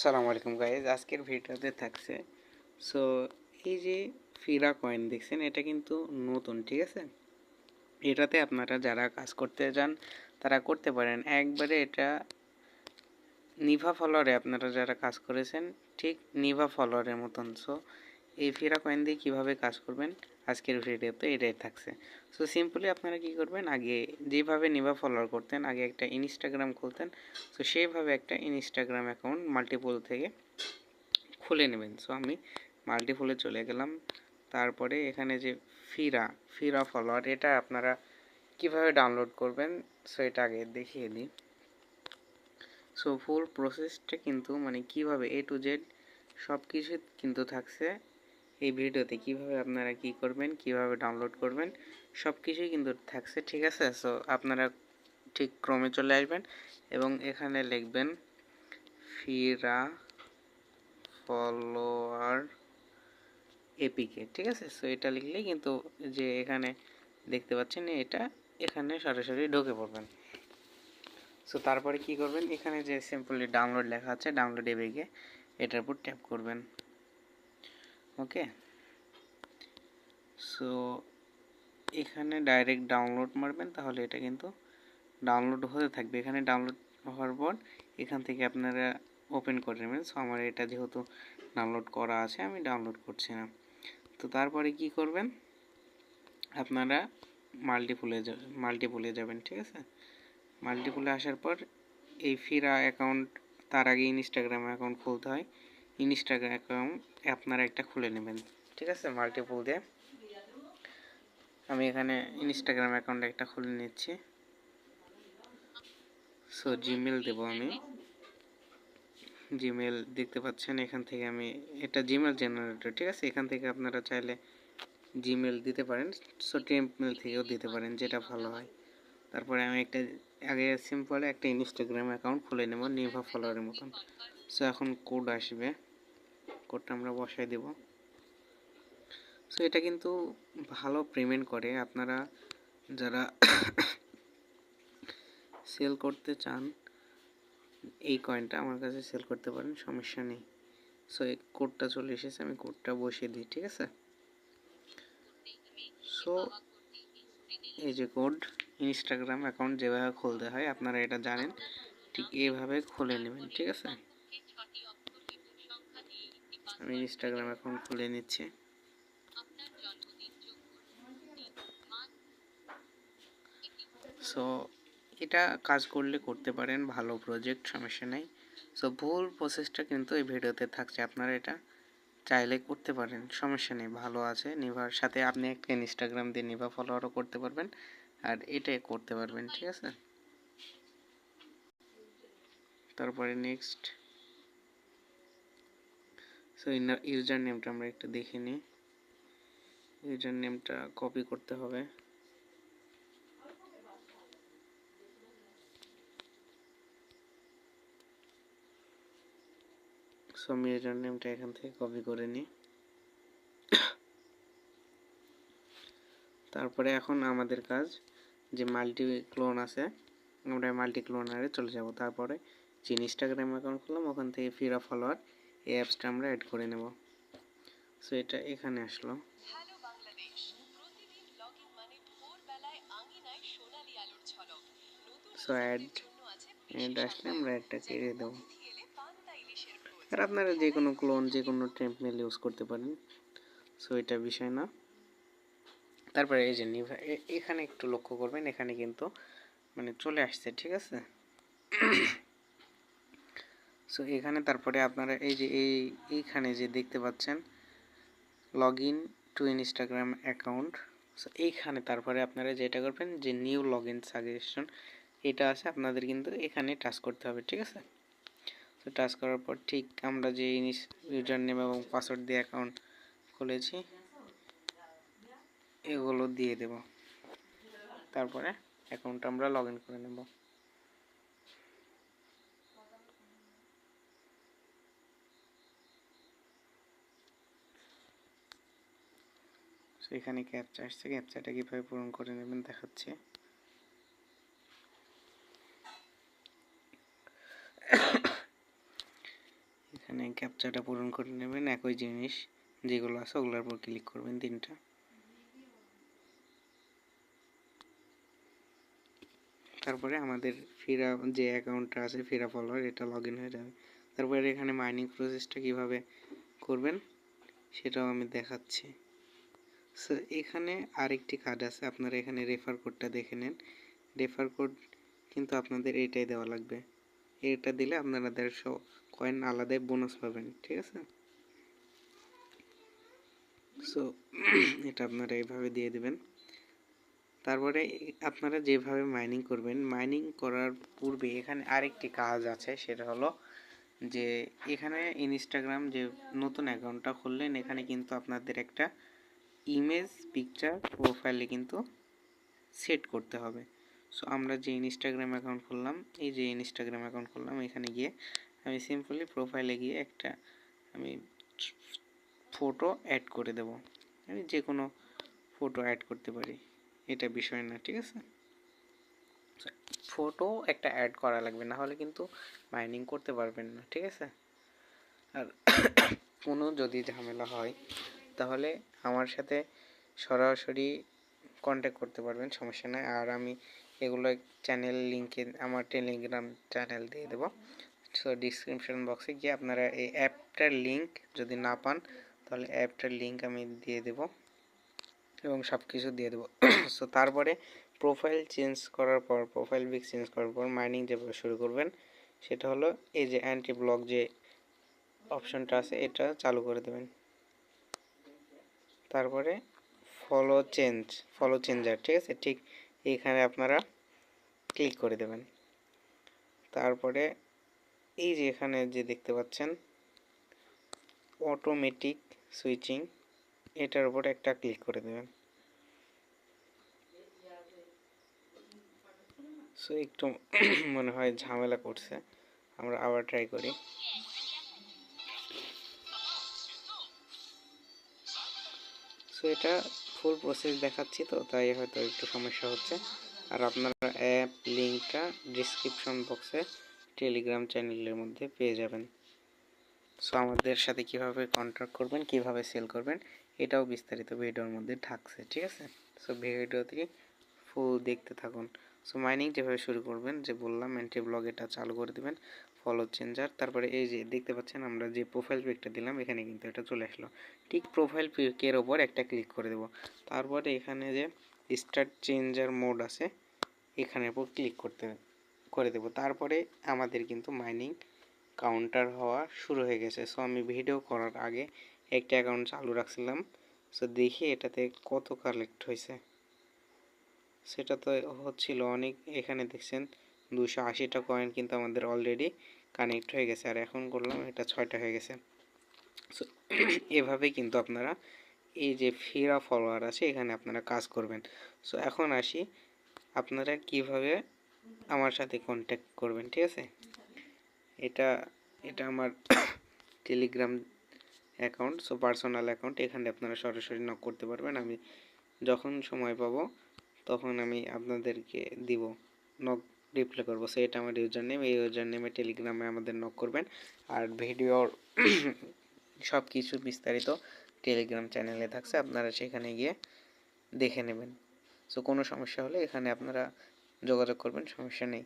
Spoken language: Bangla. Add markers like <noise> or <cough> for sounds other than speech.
সালাম আলাইকুম গাইজ আজকের ভিডিওতে থাকছে। সো এই যে ফিরা কয়েন দেখছেন, এটা কিন্তু নতুন, ঠিক আছে? এটাতে আপনারা যারা কাজ করতে যান তারা করতে পারেন। একবারে এটা নিভা ফলোয়ারে আপনারা যারা কাজ করেছেন, ঠিক নিভা ফলোয়ারের মতন। সো এই ফিরা কয়েন দিয়ে কীভাবে কাজ করবেন আজকের ভিডিওতে এটাই থাকছে। সো সিম্পলি আপনারা কি করবেন, আগে যেভাবে নিভা ফলোয়ার করতেন, আগে একটা ইনস্টাগ্রাম খুলতেন সো সেইভাবে একটা ইনস্টাগ্রাম অ্যাকাউন্ট মাল্টিপল থেকে খুলে নেবেন। সো আমি মাল্টিপলে চলে গেলাম। তারপরে এখানে যে ফিরা ফিরা ফলোয়ার এটা আপনারা কীভাবে ডাউনলোড করবেন সো এটা আগে দেখিয়ে দিই। সো ফুল প্রসেসটা কিন্তু মানে কীভাবে এ টু জেড সব কিছু কিন্তু থাকছে। এই ভিডিওতে কীভাবে আপনারা কি করবেন, কীভাবে ডাউনলোড করবেন সব কিছুই কিন্তু থাকছে, ঠিক আছে? সো আপনারা ঠিক ক্রমে চলে আসবেন এবং এখানে লিখবেন, ফিরা ফলোয়ার এপিকে, ঠিক আছে? সো এটা লিখলেই কিন্তু যে এখানে দেখতে পাচ্ছেন এটা, এখানে সরাসরি ঢুকে পড়বেন। সো তারপরে কি করবেন? এখানে যে সিম্পলি ডাউনলোড লেখা আছে ডাউনলোড এপিকে, এটার উপর ট্যাপ করবেন। ওকে সো এখানে ডাইরেক্ট ডাউনলোড মারবেন, তাহলে এটা কিন্তু ডাউনলোড হতে থাকবে। এখানে ডাউনলোড হওয়ার পর এখান থেকে আপনারা ওপেন করে নেবেন। সো আমার এটা যেহেতু ডাউনলোড করা আছে, আমি ডাউনলোড করছি না। তো তারপরে কি করবেন? আপনারা মাল্টিপুলে মাল্টিপুলে যাবেন, ঠিক আছে? মাল্টিপুলে আসার পর এই ফিরা অ্যাকাউন্ট তার আগে ইনস্টাগ্রাম অ্যাকাউন্ট খুলতে হয়। ইনস্টাগ্রাম অ্যাকাউন্ট আপনারা একটা খুলে নেবেন, ঠিক আছে? মাল্টিপুল দিয়ে। আমি এখানে ইনস্টাগ্রাম অ্যাকাউন্ট একটা খুলে নিচ্ছি। সো জিমেল দেব আমি। জিমেল দেখতে পাচ্ছেন, এখান থেকে আমি এটা জিমেল জেনারেটর ঠিক আছে? এখান থেকে আপনারা চাইলে জিমেল দিতে পারেন। সো টেম্পমেল থেকেও দিতে পারেন, যেটা ভালো হয়। তারপরে আমি একটা, আগে সিম্পলে একটা ইনস্টাগ্রাম অ্যাকাউন্ট খুলে নেব নিভা ফলোয়ারের মতন। সো এখন কোড আসবে। কোডটা আমরা বসাই দেব। সো এটা কিন্তু ভালো পেমেন্ট করে। আপনারা যারা সেল করতে চান, এই কয়েনটা আমার কাছে সেল করতে পারেন, সমস্যা নেই। সো এই কোডটা চলে এসেছে, আমি কোডটা বসিয়ে দিই, ঠিক আছে? সো এই যে কোড ইনস্টাগ্রাম অ্যাকাউন্ট যেভাবে খুলতে হয়, আপনারা এটা জানেন, ঠিক এইভাবে খুলে নেবেন, ঠিক আছে? আমি ইনস্টাগ্রাম অ্যাকাউন্ট খুলে নিচ্ছি। সো এটা কাজ করলে করতে পারেন, ভালো প্রজেক্ট সমস্যা নেই। সো ভুল প্রসেসটা কিন্তু এই ভিডিওতে থাকছে, আপনারা এটা চাইলে করতে পারেন, সমস্যা নেই, ভালো আছে নিভার সাথে আপনি একটা ইনস্টাগ্রাম দিয়ে নিভা ফলোয়ারও করতে পারবেন, আর এটাই করতে পারবেন, ঠিক আছে? তারপরে নেক্সট সো ইউজার নেমটা আমরা একটু দেখে নিই। ইউজার নেমটা কপি করতে হবে। সো আমি ইউজার নেমটা এখান থেকে কপি করে নিই। তারপরে এখন আমাদের কাজ যে মাল্টি ক্লোন আছে আমরা মাল্টি ক্লোনারে চলে যাব। তারপরে যে ইনস্টাগ্রাম অ্যাকাউন্ট খুললাম ওখান থেকে ফিরা ফলোয়ার এই অ্যাপসটা আমরা অ্যাড করে নেব। সো এটা এখানে আসলো। সো অ্যাড অ্যাড আসলে আমরা অ্যাডটা ছেড়ে দেবো। আর আপনারা যে কোনো ক্লোন যে কোনো টেম্পমেল ইউজ করতে পারেন। সো এটা বিষয় না। তারপরে এই যে নিভা এখানে একটু লক্ষ্য করবেন, এখানে কিন্তু মানে চলে আসছে, ঠিক আছে? সো এখানে তারপরে আপনারা এই যে, এই, এইখানে যে দেখতে পাচ্ছেন log in to Instagram account so এইখানে তারপরে আপনারা যেটা করবেন, যে নিউ লগ ইন সাজেশন এটা আছে, আপনাদের কিন্তু এখানে টাচ করতে হবে, ঠিক আছে? তো টাচ করার পর ঠিক আমরা যে ইউজার নেম এবং পাসওয়ার্ড দিয়ে অ্যাকাউন্ট খুলেছি, এগুলো দিয়ে দেব। তারপরে অ্যাকাউন্ট আমরা লগ করে নেব। এখানে ক্যাপচা আসছে। ক্যাপচাটা কীভাবে পূরণ করে নেবেন দেখাচ্ছে এখানে ক্যাপচাটা পূরণ করে নেবেন, একই জিনিস যেগুলো আছে ওগুলোর উপর ক্লিক করবেন তিনটা। তারপরে আমাদের ফিরা, যে অ্যাকাউন্টটা আছে ফিরা ফলোয়ার এটা লগ ইন হয়ে যাবে। তারপরে এখানে মাইনিং প্রসেসটা কীভাবে করবেন, সেটাও আমি দেখাচ্ছি। সো এখানে আরেকটি কার্ড আছে, আপনারা এখানে রেফার কোডটা দেখে নেন। রেফার কোড কিন্তু আপনাদের এটাই দেওয়া লাগবে। এটা দিলে আপনারা দেড়শো কয়েন আলাদাই বোনাস পাবেন, ঠিক আছে? সো <clears throat> এটা আপনারা এইভাবে দিয়ে দেবেন। তারপরে আপনারা যেভাবে মাইনিং করবেন মাইনিং করার পূর্বে এখানে আরেকটি কাজ আছে, সেটা হলো যে এখানে ইনস্টাগ্রাম যে নতুন অ্যাকাউন্টটা খুললেন, এখানে কিন্তু আপনাদের একটা ইমেজ পিকচার প্রোফাইলে কিন্তু সেট করতে হবে। সো আমরা যে ইনস্টাগ্রাম অ্যাকাউন্ট খুললাম, এই যে ইনস্টাগ্রাম অ্যাকাউন্ট খুললাম, এখানে গিয়ে আমি সিম্পলি প্রোফাইলে গিয়ে একটা আমি ফটো অ্যাড করে দেব। আমি যে কোনো ফটো অ্যাড করতে পারি, এটা বিষয় না, ঠিক আছে? ফটো একটা অ্যাড করা লাগবে, না হলে কিন্তু মাইনিং করতে পারবেন না, ঠিক আছে? আর <coughs> কোনো যদি ঝামেলা হয়, তাহলে আমার সাথে সরাসরি কন্ট্যাক্ট করতে পারবেন, সমস্যা নেই। আর আমি এগুলো চ্যানেল লিঙ্কে আমার টেলিগ্রাম চ্যানেল দিয়ে দেবো। সো ডিসক্রিপশন বক্সে গিয়ে আপনারা এই অ্যাপটার লিঙ্ক যদি না পান, তাহলে অ্যাপটার লিঙ্ক আমি দিয়ে দেব এবং সব কিছু দিয়ে দেবো। <clears throat> সো তারপরে প্রোফাইল চেঞ্জ করার পর প্রোফাইল পিক চেঞ্জ করার পর মাইনিং যেভাবে শুরু করবেন, সেটা হলো এই যে অ্যান্টি ব্লক যে অপশনটা আছে, এটা চালু করে দেবেন। তারপরে ফলো চেঞ্জ ফলো চেঞ্জার ঠিক আছে? ঠিক এইখানে আপনারা ক্লিক করে দেবেন। তারপরে এই যে এখানে যে দেখতে পাচ্ছেন অটোমেটিক সুইচিং এটার উপর একটা ক্লিক করে দেবেন। সো একটু <coughs> মনে হয় ঝামেলা করছে, আমরা আবার ট্রাই করি। সো এটা ফুল প্রসেস দেখাচ্ছি তো, তাই হয়তো একটু সমস্যা হচ্ছে। আর আপনারা অ্যাপ লিঙ্কটা ডিসক্রিপশন বক্সে টেলিগ্রাম চ্যানেলের মধ্যে পেয়ে যাবেন। সো আমাদের সাথে কীভাবে কন্ট্যাক্ট করবেন, কীভাবে সেল করবেন, এটাও বিস্তারিত ভিডিওর মধ্যে থাকছে, ঠিক আছে? সো ভিডিওটি ফুল দেখতে থাকুন। সো মাইনিং যেভাবে শুরু করবেন, যে বললাম এন্ট্রি ব্লগ এটা চালু করে দেবেন ফলো চেঞ্জার তারপরে এই যে দেখতে পাচ্ছেন, আমরা যে প্রোফাইল পিকটা দিলাম, এখানে কিন্তু এটা চলে আসলো। ঠিক প্রোফাইল পিকের ওপর একটা ক্লিক করে দেব। তারপরে এখানে যে স্টার্ট চেঞ্জার মোড আছে এখানের উপর ক্লিক করতে করে দেব। তারপরে আমাদের কিন্তু মাইনিং কাউন্টার হওয়া শুরু হয়ে গেছে। সো আমি ভিডিও করার আগে একটা অ্যাকাউন্ট চালু রাখছিলাম। সো দেখি এটাতে কত কালেক্ট হয়েছে। সেটা তো হচ্ছিল অনেক, এখানে দেখছেন দুশো আশিটা কয়েন কিন্তু আমাদের অলরেডি কানেক্ট হয়ে গেছে। আর এখন করলাম এটা ছয়টা হয়ে গেছে। সো <clears throat> এভাবে কিন্তু আপনারা এই যে ফেরা ফলোয়ার আছে, এখানে আপনারা কাজ করবেন। সো এখন আসি আপনারা কীভাবে আমার সাথে কন্ট্যাক্ট করবেন, ঠিক আছে? এটা এটা আমার Telegram account so personal account এখানে আপনারা সরাসরি নক করতে পারবেন। আমি যখন সময় পাবো, তখন আমি আপনাদেরকে দিব নক রিপ্লাই করব। সো এটা আমার ইউজার নেম এই ইউজার নেমে টেলিগ্রামে আমাদের নক করবেন। আর ভিডিওর সব কিছু বিস্তারিত টেলিগ্রাম চ্যানেলে থাকছে, আপনারা সেখানে গিয়ে দেখে নেবেন। সো কোনো সমস্যা হলে এখানে আপনারা যোগাযোগ করবেন সমস্যা নেই।